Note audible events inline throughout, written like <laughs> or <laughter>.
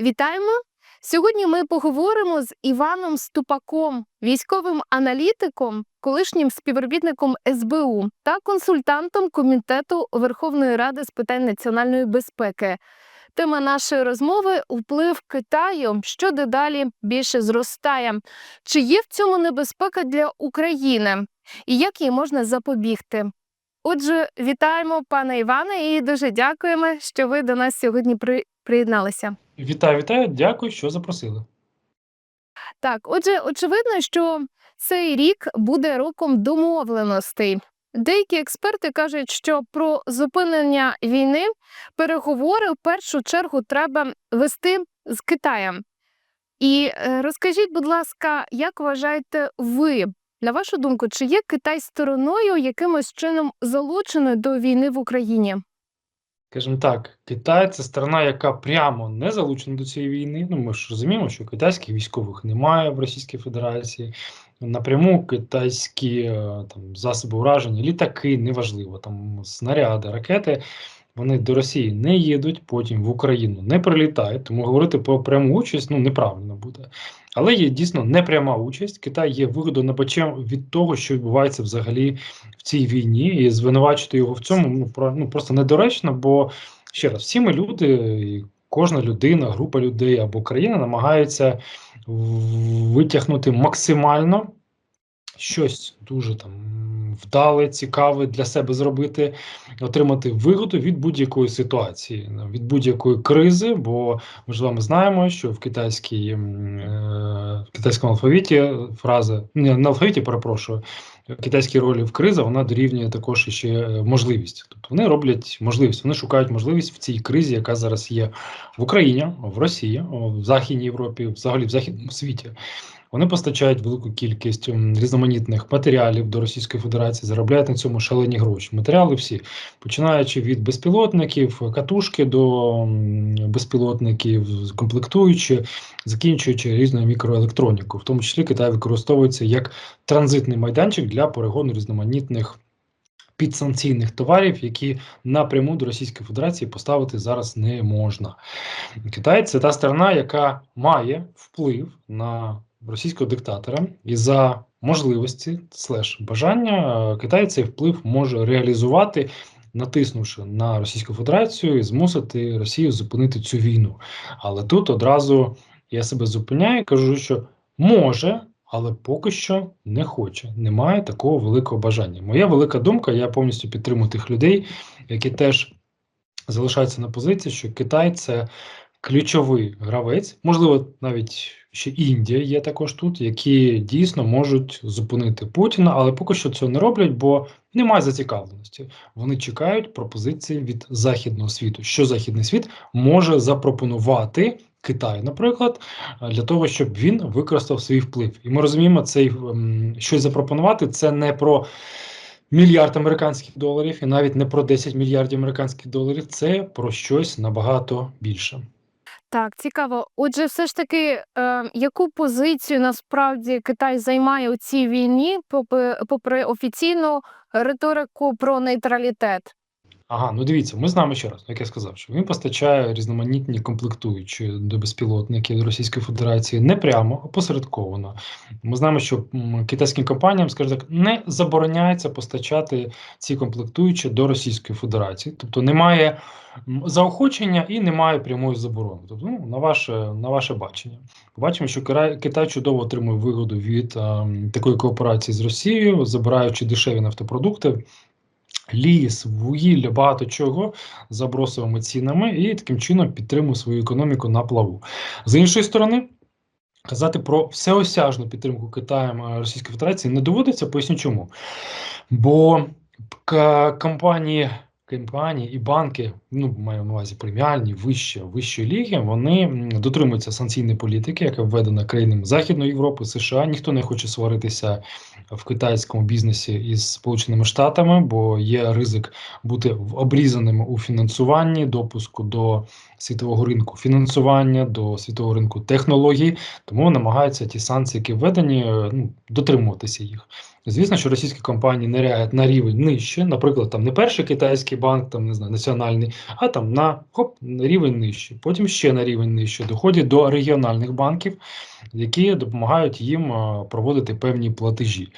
Вітаємо! Сьогодні ми поговоримо з Іваном Ступаком, військовим аналітиком, колишнім співробітником СБУ та консультантом Комітету Верховної Ради з питань національної безпеки. Тема нашої розмови вплив Китаю, що дедалі більше зростає. Чи є в цьому небезпека для України? І як їй можна запобігти? Отже, вітаємо пане Іване і дуже дякуємо, що ви до нас сьогодні приєдналися. Вітаю, вітаю, дякую, що запросили. Так, отже, очевидно, що цей рік буде роком домовленостей. Деякі експерти кажуть, що про зупинення війни переговори в першу чергу треба вести з Китаєм. І е, розкажіть, будь ласка, як вважаєте ви, на вашу думку, чи є Китай стороною якимось чином залученою до війни в Україні? Скажімо так, Китай це сторона, яка прямо не залучена до цієї війни. Ну ми ж розуміємо, що китайських військових немає в Російській Федерації. Напряму китайські е, там засоби ураження, літаки, неважливо, там снаряди, ракети. Вони до Росії не їдуть, потім в Україну не прилітають, тому говорити про пряму участь ну неправильно буде. Але є дійсно непряма участь. Китай є вигодонабачем від того, що відбувається взагалі в цій війні, і звинувачити його в цьому ну ну просто недоречно. Бо ще раз, всі ми люди, і кожна людина, група людей або країна намагаються витягнути максимально щось дуже там вдале, цікаве для себе зробити, отримати вигоду від будь-якої ситуації, від будь-якої кризи. Бо ми з вами знаємо, що в китайській е, в китайському алфавіті фраза не на алфавіті, перепрошую. В китайській ролі в криза вона дорівнює також ще можливість. Тобто вони роблять можливість, вони шукають можливість в цій кризі, яка зараз є в Україні, в Росії, в Західній Європі, взагалі в західному світі. Вони постачають велику кількість різноманітних матеріалів до Російської Федерації, заробляють на цьому шалені гроші. Матеріали всі, починаючи від безпілотників, катушки до безпілотників, комплектуючи, закінчуючи різною мікроелектронікою. В тому числі Китай використовується як транзитний майданчик для перегону різноманітних. Підсанкційних товарів, які напряму до Російської Федерації поставити зараз не можна. Китай це та сторона, яка має вплив на російського диктатора, і за можливості слеш бажання Китай цей вплив може реалізувати, натиснувши на Російську Федерацію і змусити Росію зупинити цю війну. Але тут одразу я себе зупиняю і кажу, що може. Але поки що не хоче, немає такого великого бажання. Моя велика думка, я повністю підтримую тих людей, які теж залишаються на позиції, що Китай це ключовий гравець, можливо, навіть ще Індія є також тут, які дійсно можуть зупинити Путіна, але поки що цього не роблять, бо немає зацікавленості. Вони чекають пропозиції від західного світу, що західний світ може запропонувати. Китаю, наприклад, для того, щоб він використав свій вплив, і ми розуміємо, цей ем, щось запропонувати це не про мільярд американських доларів, і навіть не про 10 мільярдів американських доларів. Це про щось набагато більше. Так, цікаво. Отже, все ж таки, е, яку позицію насправді Китай займає у цій війні, попри, попри офіційну риторику про нейтралітет? Ага, ну дивіться, ми знаємо ще раз, як я сказав, що він постачає різноманітні комплектуючі до безпілотників Російської Федерації не прямо, а посередковано. Ми знаємо, що китайським компаніям, скажімо так, не забороняється постачати ці комплектуючі до Російської Федерації, тобто немає заохочення і немає прямої заборони. Тобто, ну, на ваше на ваше бачення, бачимо, що Китай чудово отримує вигоду від а, такої кооперації з Росією, забираючи дешеві нафтопродукти ліс, вугілля, багато чого за бросовими цінами і таким чином підтримує свою економіку на плаву. З іншої сторони, казати про всеосяжну підтримку Китаєм е, Російської Федерації не доводиться, поясню чому. Бо компанії компанії і банки, ну маю на увазі преміальні, вищі, вищої ліги, вони дотримуються санкційної політики, яка введена країнами Західної Європи, США. Ніхто не хоче сваритися в китайському бізнесі із Сполученими Штатами, бо є ризик бути обрізаними у фінансуванні, допуску до світового ринку фінансування, до світового ринку технологій, тому намагаються ті санкції, які введені, е, ну, дотримуватися їх. Звісно, що російські компанії ниряють на рівень нижче, наприклад, там не перший китайський банк, там не знаю, національний, а там на хоп, на рівень нижче. Потім ще на рівень нижче доходять до регіональних банків, які допомагають їм е, проводити певні платежі.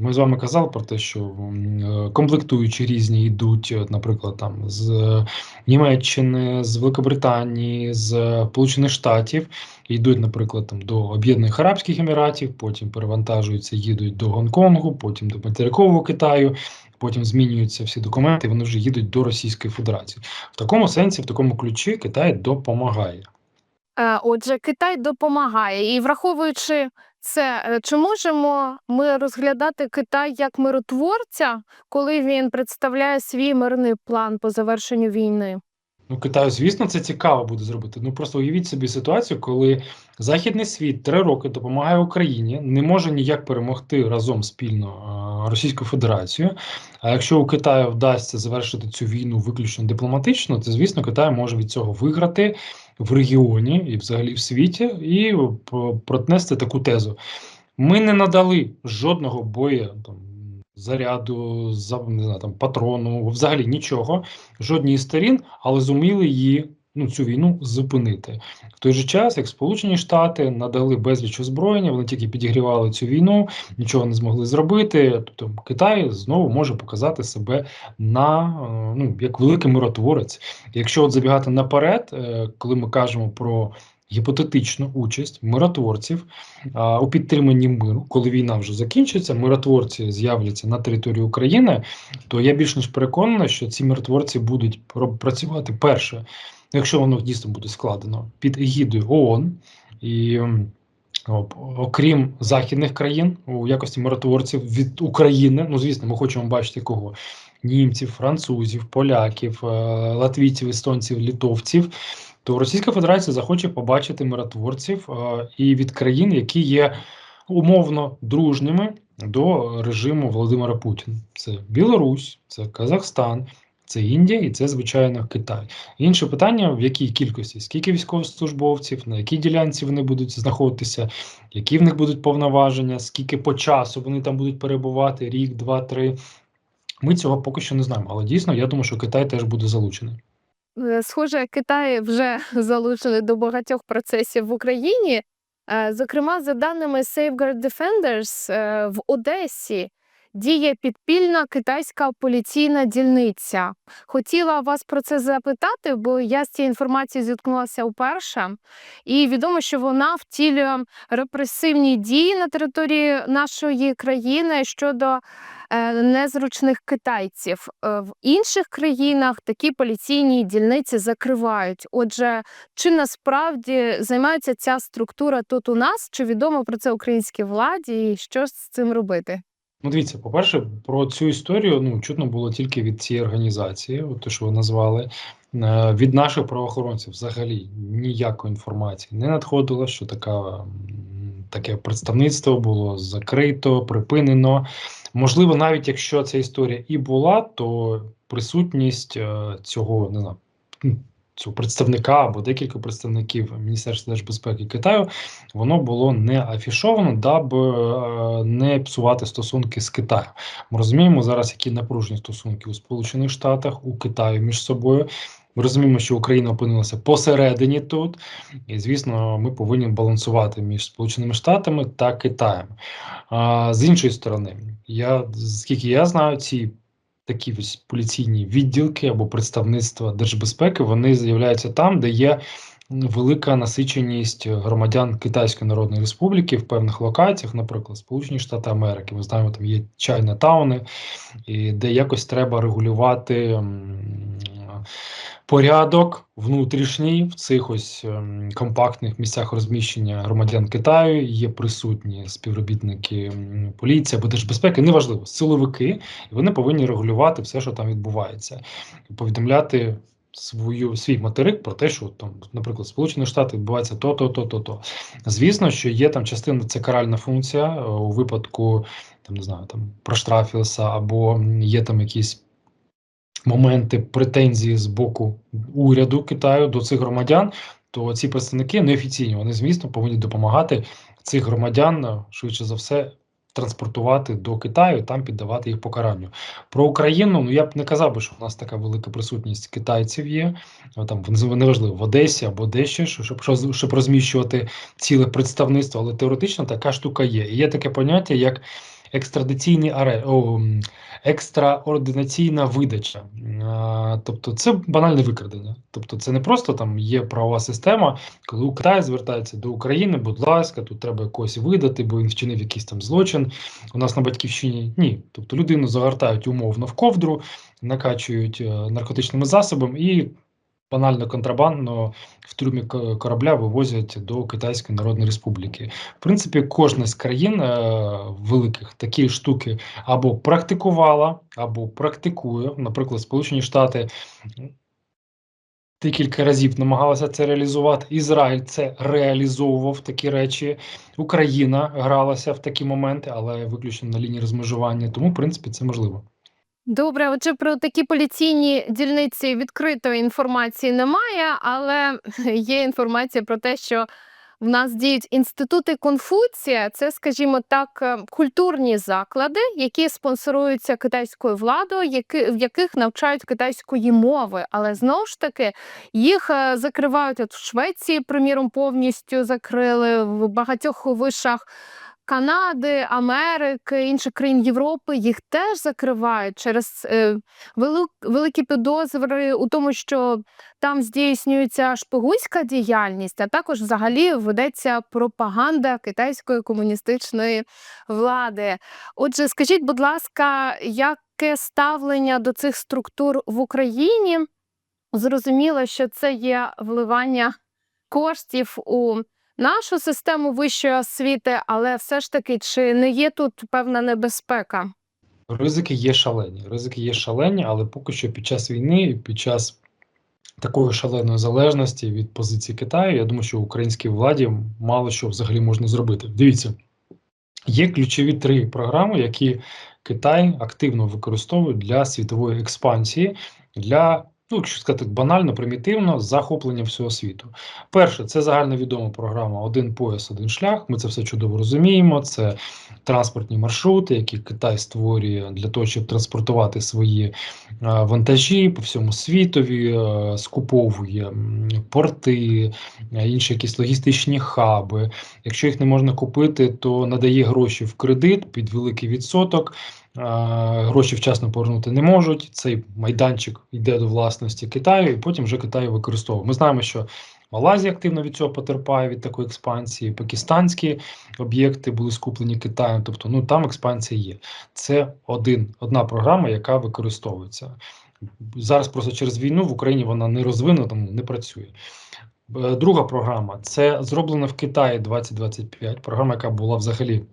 Ми з вами казали про те, що е, комплектуючі різні йдуть, е, наприклад, там з е, Німеччини, з Великобританії, з Сполучених Штатів, йдуть, наприклад, там до Об'єднаних Арабських Еміратів, потім перевантажуються, їдуть до Гонконгу, потім до материкового Китаю. Потім змінюються всі документи, вони вже їдуть до Російської Федерації. В такому сенсі, в такому ключі Китай допомагає. Отже, Китай допомагає. І враховуючи це, е, чи можемо ми розглядати Китай як миротворця, коли він представляє свій мирний план по завершенню війни? Ну, Китаю, звісно, це цікаво буде зробити. Ну просто уявіть собі ситуацію, коли Західний світ три роки допомагає Україні, не може ніяк перемогти разом спільно Російську Федерацію. А якщо у Китаю вдасться завершити цю війну виключно дипломатично, то звісно Китай може від цього виграти в регіоні і взагалі в світі, і протнести таку тезу. Ми не надали жодного бою там. Заряду, за не знаю, там патрону, взагалі нічого, жодній із сторін, але зуміли її ну цю війну зупинити в той же час, як Сполучені Штати надали безліч озброєння, вони тільки підігрівали цю війну, нічого не змогли зробити. Тобто Китай знову може показати себе на е, ну як великий миротворець. Якщо от забігати наперед, е, коли ми кажемо про гіпотетичну участь миротворців а, у підтриманні миру, коли війна вже закінчиться, миротворці з'являться на території України, то я більш ніж переконаний, що ці миротворці будуть пр- працювати перше, якщо воно дійсно буде складено під егідою ООН і. Окрім західних країн у якості миротворців від України, ну звісно, ми хочемо бачити кого німців, французів, поляків, е, латвійців, естонців, літовців. То Російська Федерація захоче побачити миротворців е, і від країн, які є умовно дружніми до режиму Володимира Путіна. Це Білорусь, це Казахстан, це Індія і це, звичайно, Китай. Інше питання: в якій кількості, скільки військовослужбовців, на якій ділянці вони будуть знаходитися, які в них будуть повноваження, скільки по часу вони там будуть перебувати, рік, два, три. Ми цього поки що не знаємо. Але дійсно, я думаю, що Китай теж буде залучений. Е, Схоже, Китай вже <laughs> залучений до багатьох процесів в Україні. Е, Зокрема, за даними Safeguard Defenders, е, в Одесі діє підпільна китайська поліційна дільниця. Хотіла вас про це запитати, бо я з цією інформацією зіткнулася вперше. І відомо, що вона втілює репресивні дії на території нашої країни щодо незручних китайців. Е, В інших країнах такі поліційні дільниці закривають. Отже, чи насправді займається ця структура тут у нас? Чи відомо про це українській владі? І що з цим робити? Ну, дивіться, по-перше, про цю історію ну чутно було тільки від цієї організації, от те, що ви назвали. Е, Від наших правоохоронців взагалі ніякої інформації не надходило, що така, таке представництво було закрито, припинено. Можливо, навіть якщо ця історія і була, то присутність е, цього не знаю, цього представника або декілька представників Міністерства держбезпеки Китаю воно було не афішовано, даби е, не псувати стосунки з Китаєм. Ми розуміємо зараз, які напружені стосунки у Сполучених Штатах, у Китаю між собою. Ми розуміємо, що Україна опинилася посередині тут, і звісно, ми повинні балансувати між Сполученими Штатами та Китаєм. А з іншої сторони, я скільки я знаю, ці такі ось поліційні відділки або представництва держбезпеки вони з'являються там, де є велика насиченість громадян Китайської Народної Республіки в певних локаціях, наприклад, Сполучені Штати Америки. Ми знаємо, там є чайна тауни, і де якось треба регулювати порядок внутрішній в цих ось ем, компактних місцях розміщення громадян Китаю. Є присутні співробітники поліції або держбезпеки, неважливо, силовики, і вони повинні регулювати все, що там відбувається, повідомляти свою свій материк про те, що там, наприклад, Сполучені Штати відбувається то, то, то, то, то. Звісно, що є там частина, це каральна функція е, у випадку там не знаю, там проштрафився, або є там якісь моменти претензії з боку уряду Китаю до цих громадян, то ці представники неофіційні, вони, звісно, повинні допомагати цих громадян е, швидше за все. Транспортувати до Китаю, там піддавати їх покаранню. Про Україну, ну я б не казав би, що в нас така велика присутність китайців є. Е, Там неважливо в Одесі або дещо, що- щоб, щоб, щоб розміщувати ціле представництво, але теоретично така штука є. І є таке поняття, як екстрадиційний аре, о, екстраординаційна видача. А, тобто це банальне викрадення. Тобто, це не просто там є правова система, коли Китай звертається до України, будь ласка, тут треба якось видати, бо він вчинив якийсь там злочин. У нас на батьківщині ні. Тобто людину загортають умовно в ковдру, накачують е, наркотичними засобами і банально контрабандно в трюмі корабля вивозять до Китайської Народної Республіки. В принципі, кожна з країн е, великих такі штуки або практикувала, або практикує. Наприклад, Сполучені Штати декілька разів намагалися це реалізувати. Ізраїль це реалізовував такі речі. Україна гралася в такі моменти, але виключно на лінії розмежування. Тому, в принципі, це можливо. Добре, отже, про такі поліційні дільниці відкритої інформації немає, але <laughs> є інформація про те, що в нас діють інститути Конфуція. Це, скажімо так, е, культурні заклади, які спонсоруються китайською владою, які, в яких навчають китайської мови. Але знову ж таки їх е, закривають. От в Швеції, приміром, повністю закрили в багатьох вишах. Канади, Америки, інших країн Європи їх теж закривають через е, великі підозри у тому, що там здійснюється шпигунська діяльність, а також взагалі ведеться пропаганда китайської комуністичної влади. Отже, скажіть, будь ласка, яке ставлення до цих структур в Україні? Зрозуміло, що це є вливання коштів у нашу систему вищої освіти, але все ж таки, чи не є тут певна небезпека? Ризики є шалені. Ризики є шалені, але поки що під час війни і під час такої шаленої залежності від позиції Китаю, я думаю, що українській владі мало що взагалі можна зробити. Дивіться, є ключові три програми, які Китай активно використовує для світової експансії, для, ну, якщо сказати банально, примітивно, захоплення всього світу. Перше, це загальновідома програма Один пояс, один шлях. Ми це все чудово розуміємо. Це транспортні маршрути, які Китай створює для того, щоб транспортувати свої е, вантажі по всьому світові, е, скуповує порти, е, інші якісь логістичні хаби. Якщо їх не можна купити, то надає гроші в кредит під великий відсоток. Гроші вчасно повернути не можуть. Цей майданчик йде до власності Китаю, і потім вже Китай використовує. Ми знаємо, що Малайзія активно від цього потерпає від такої експансії. Пакистанські об'єкти були скуплені Китаєм. Тобто, ну там експансія є. Це один одна програма, яка використовується зараз. Просто через війну в Україні вона не розвинена, тому не працює. Е, Друга програма це зроблена в Китаї 2025. Програма, яка була взагалі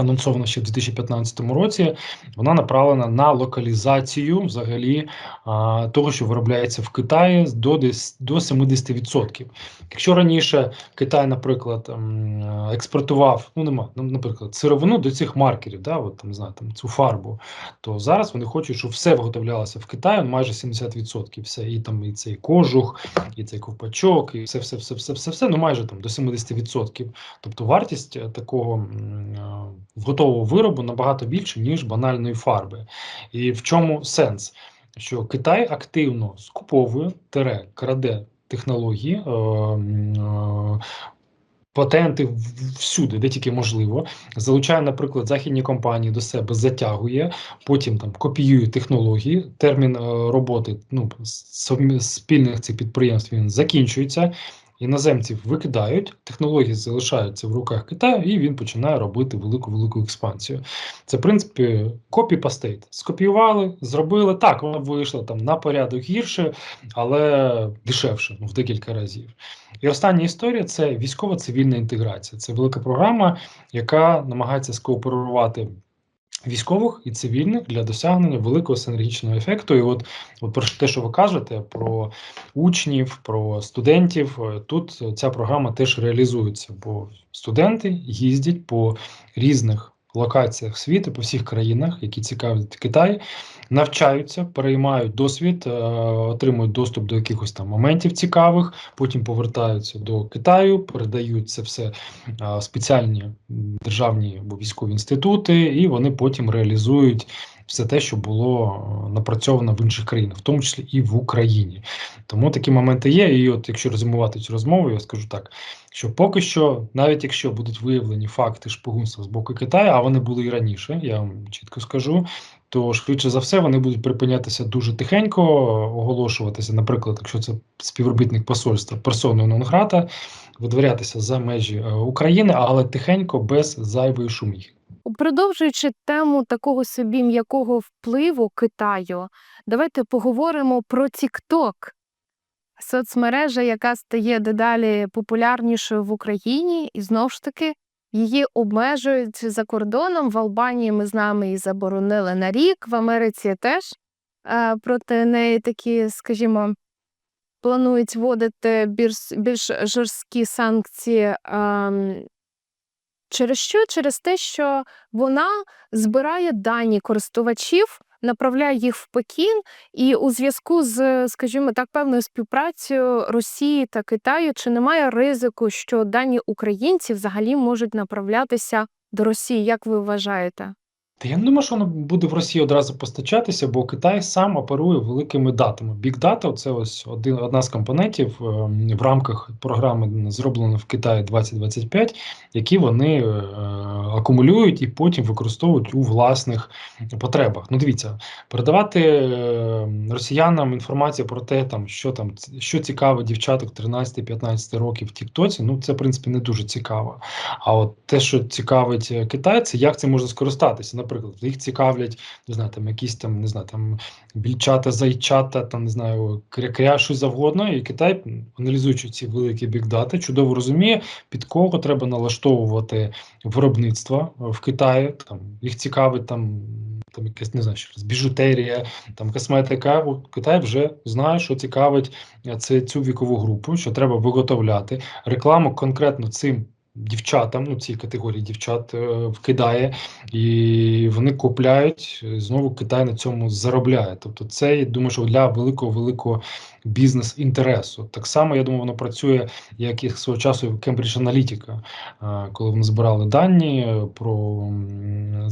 анонсована ще в 2015 році. Вона направлена на локалізацію взагалі а, того, що виробляється в Китаї до до 70%. Якщо раніше Китай, наприклад, ем, експортував, ну нема, ну, наприклад, сировину до цих маркерів, да, от там знаю, там цю фарбу, то зараз вони хочуть, щоб все виготовлялося в Китаї, майже 70%. Все, і там і цей кожух, і цей ковпачок, і все, все, все, все, все, все, ну майже там до 70%. Тобто вартість е, такого е, готового виробу набагато більше, ніж банальної фарби. І в чому сенс? Що Китай активно скуповує тере, краде технології, е, е, патенти всюди, де тільки можливо. Залучає, наприклад, західні компанії до себе, затягує, потім там копіює технології. Термін е, роботи ну, спільних цих підприємств він закінчується. Іноземців викидають, технології залишаються в руках Китаю, і він починає робити велику велику експансію. Це в принципі копі-пастейт. Скопіювали, зробили так. Воно вийшло там на порядок гірше, але дешевше ну, в декілька разів. І остання історія це військово-цивільна інтеграція. Це велика програма, яка намагається скооперувати. Військових і цивільних для досягнення великого синергічного ефекту. І от, от про те, що ви кажете, про учнів, про студентів, е, тут ця програма теж реалізується, бо студенти їздять по різних локаціях світу, по всіх країнах, які цікавлять Китай, навчаються, переймають досвід, е, отримують доступ до якихось там моментів цікавих, потім повертаються до Китаю, передають це все е, спеціальні державні або військові інститути, і вони потім реалізують все те, що було е, напрацьовано в інших країнах, в тому числі і в Україні. Тому такі моменти є. І от якщо резюмувати цю розмову, я скажу так: що поки що, навіть якщо будуть виявлені факти шпигунства з боку Китаю, а вони були і раніше, я вам чітко скажу. То швидше за все вони будуть припинятися дуже тихенько, оголошуватися, наприклад, якщо це співробітник посольства персоною нон-грата, видворятися за межі е, України, але тихенько без зайвої шуміхи. Продовжуючи тему такого собі м'якого впливу Китаю, давайте поговоримо про TikTok. Соцмережа, яка стає дедалі популярнішою в Україні, і знову ж таки її обмежують за кордоном. В Албанії ми знаємо її заборонили на рік, в Америці теж е, проти неї такі, скажімо, планують вводити більш, більш жорсткі санкції. Через що? Через те, що вона збирає дані користувачів, направляє їх в Пекін, і у зв'язку з, скажімо так, певною співпрацею Росії та Китаю, чи немає ризику, що дані українців взагалі можуть направлятися до Росії? Як ви вважаєте? Та я не думаю, що воно буде в Росії одразу постачатися, бо Китай сам оперує великими датами. Data – це ось один одна з компонентів е, в рамках програми зроблено в Китаї 2025, які вони е, акумулюють і потім використовують у власних потребах. Ну, дивіться, передавати е, росіянам інформацію про те, там що там що цікаво дівчаток 13-15 років в Тіктоці. Ну це в принципі не дуже цікаво. А от те, що цікавить Китай, це як це можна скористатися. Наприклад, їх цікавлять не знаю, там якісь там не знаю, там більчата, зайчата, там не знаю, кря щось завгодно. І Китай, аналізуючи ці великі бікдати, чудово розуміє, під кого треба налаштовувати виробництво в Китаї. Там їх цікавить там. Там якась не знаю, що біжутерія, там косметика. У Китай вже знає, що цікавить е, це цю вікову групу, що треба виготовляти рекламу конкретно цим дівчатам, ну цій категорії дівчат е, вкидає, і вони купляють. е, Знову Китай на цьому заробляє. Тобто, це я думаю, що для великого великого бізнес-інтересу. Так само я думаю, воно працює як і свого часу Cambridge Analytica, е, коли вони збирали дані про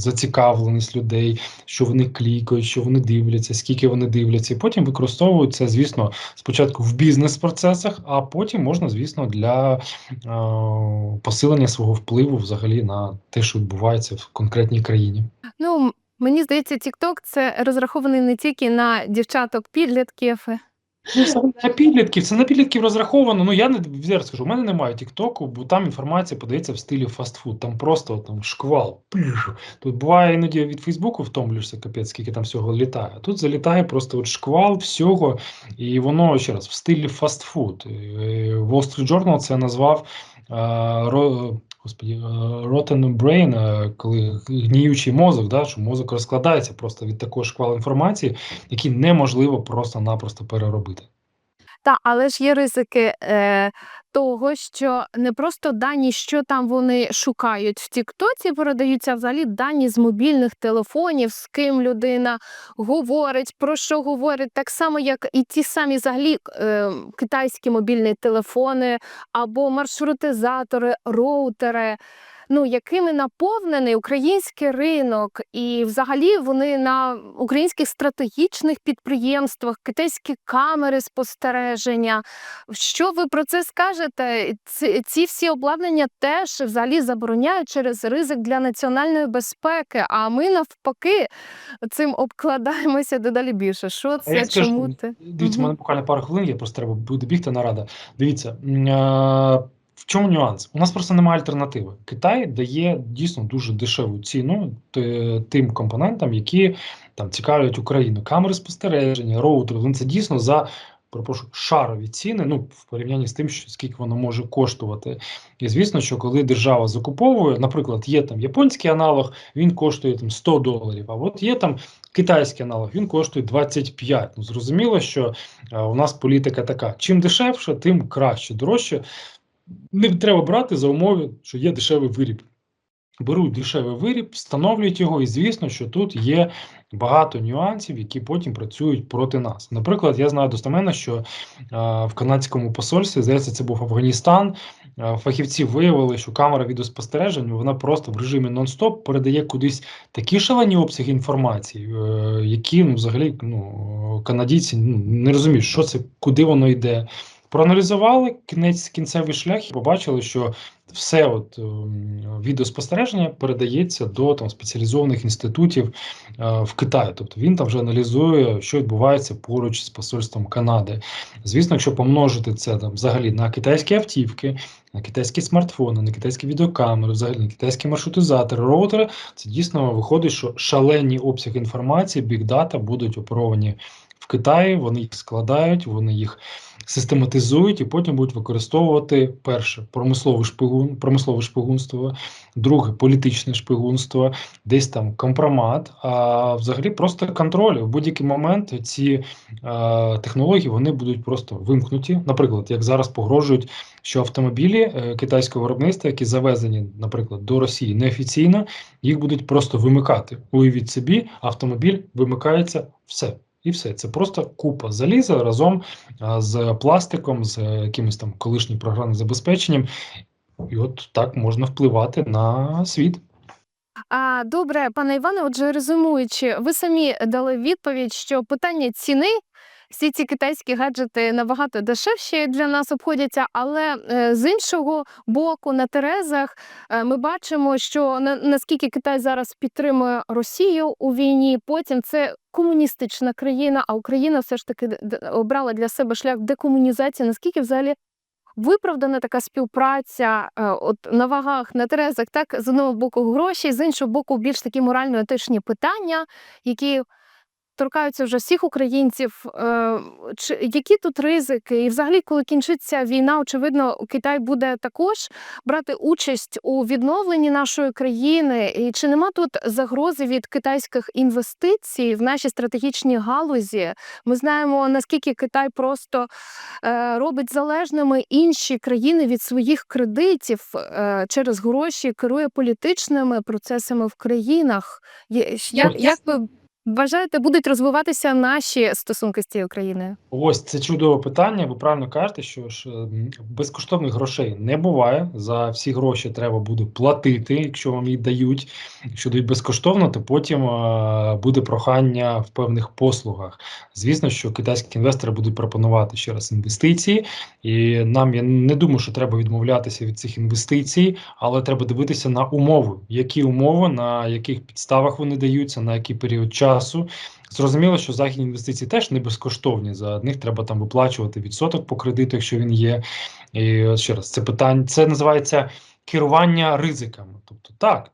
зацікавленість людей, що вони клікають, що вони дивляться, скільки вони дивляться, і потім використовують це, звісно, спочатку в бізнес-процесах, а потім можна, звісно, для е, посилення свого впливу взагалі на те, що відбувається в конкретній країні. Ну, мені здається, TikTok – це розрахований не тільки на дівчаток-підлітків. Ну, це на підлітків, це на підлітків розраховано. Ну я не зараз скажу, у мене немає Тіктоку, бо там інформація подається в стилі фастфуд. Там просто там шквал. Тут буває іноді від Фейсбуку втомлюєшся, капець, скільки там всього літає. Тут залітає просто от шквал всього, і воно ще раз в стилі фастфуд. Е, Wall Street Journal це назвав. Господі, е, rotten brain, е, коли гніючий мозок, да, що мозок розкладається просто від такого шквалу інформації, які неможливо просто-напросто переробити. Так, але ж є ризики е, того, що не просто дані, що там вони шукають в Тіктоці, передаються взагалі дані з мобільних телефонів, з ким людина говорить, про що говорить, так само, як і ті самі взагалі е, китайські мобільні телефони або маршрутизатори, роутери. Ну, якими наповнений український ринок, і взагалі вони на українських стратегічних підприємствах, китайські камери спостереження. Що ви про це скажете? Ці, ці всі обладнання теж взагалі забороняють через ризик для національної безпеки. А ми навпаки цим обкладаємося дедалі більше. Що це? я скажу, Чому ти? дивіться, Мгм. мене буквально пару хвилин, я просто треба буде бігти на рада. Дивіться, в чому нюанс? У нас просто немає альтернативи. Китай дає дійсно дуже дешеву ціну тим компонентам, які там цікавлять Україну. Камери спостереження, роутери. Ну, Це дійсно за перепрошую, шарові ціни, ну в порівнянні з тим, що скільки воно може коштувати. І звісно, що коли держава закуповує, наприклад, є там японський аналог, він коштує там 100 доларів. А от є там китайський аналог, він коштує 25. Ну зрозуміло, що е, у нас політика така: чим дешевше, тим краще. Дорожче не треба брати за умови, що є дешевий виріб. беруть дешевий виріб, встановлюють його, і звісно, що тут є багато нюансів, які потім працюють проти нас. Наприклад, я знаю достеменно, що а, в канадському посольстві, здається, це був Афганістан. а, Фахівці виявили, що камера відеоспостереження вона просто в режимі нон-стоп передає кудись такі шалені обсяги інформації, е, які ну, взагалі ну, канадійці ну, не розуміють, що це, куди воно йде. Проаналізували кінець кінцевий шлях і побачили, що все от ем, відеоспостереження передається до там спеціалізованих інститутів е, в Китаї. Тобто він там вже аналізує, що відбувається поруч з посольством Канади. Звісно, якщо помножити це там взагалі на китайські автівки, на китайські смартфони, на китайські відеокамери, взагалі на китайські маршрутизатори, роутери, це дійсно виходить, що шалені обсяги інформації, бікдата будуть оперовані в Китаї. Вони їх складають, вони їх систематизують і потім будуть використовувати перше промислове шпигун, промислове шпигунство, друге політичне шпигунство, десь там компромат. А взагалі просто контроль. В будь-який момент ці е, технології вони будуть просто вимкнуті. Наприклад, як зараз погрожують, що автомобілі е, китайського виробництва, які завезені, наприклад, до Росії неофіційно, їх будуть просто вимикати. Уявіть собі, автомобіль вимикається все. І все, це просто купа заліза разом з пластиком, з якимось там колишнім програмним забезпеченням. І от так можна впливати на світ. А, добре, пане Іване, отже, резюмуючи, ви самі дали відповідь, що питання ціни, всі ці китайські гаджети набагато дешевші для нас обходяться, але е, з іншого боку, на Терезах е, ми бачимо, що на, наскільки Китай зараз підтримує Росію у війні, потім це комуністична країна, а Україна все ж таки обрала для себе шлях декомунізації. Наскільки взагалі виправдана така співпраця е, от на вагах, на терезах, так з одного боку гроші, з іншого боку, більш такі морально-етичні питання, які торкаються вже всіх українців. Е, Чи які тут ризики? І взагалі, коли кінчиться війна, очевидно, Китай буде також брати участь у відновленні нашої країни. І чи нема тут загрози від китайських інвестицій в наші стратегічні галузі? Ми знаємо наскільки Китай просто е, робить залежними інші країни від своїх кредитів е, через гроші, керує політичними процесами в країнах. Як, як ви вважаєте, будуть розвиватися наші стосунки з цією країною? Ось це чудове питання. Ви правильно кажете, що ж ем, безкоштовних грошей не буває. За всі гроші треба буде платити, якщо вам їх дають. Якщо дають безкоштовно, то потім е, буде прохання в певних послугах. Звісно, що китайські інвестори будуть пропонувати ще раз інвестиції, і нам я не думаю, що треба відмовлятися від цих інвестицій, але треба дивитися на умови, які умови, на яких підставах вони даються, на який період часу. Зрозуміло, що західні інвестиції теж не безкоштовні. За них треба там виплачувати відсоток по кредиту, якщо він є. І ще раз, це питання, це називається керування ризиками. Тобто, так,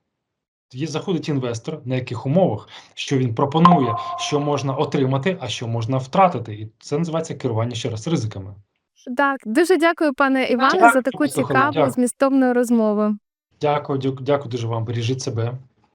є заходить інвестор, на яких умовах, що він пропонує, що можна отримати, а що можна втратити. І це називається керування ще раз ризиками. Так, дуже дякую, пане Іване, за таку цікаву дякую. змістовну розмову. Дякую, дякую, дякую дуже вам. Бережіть себе.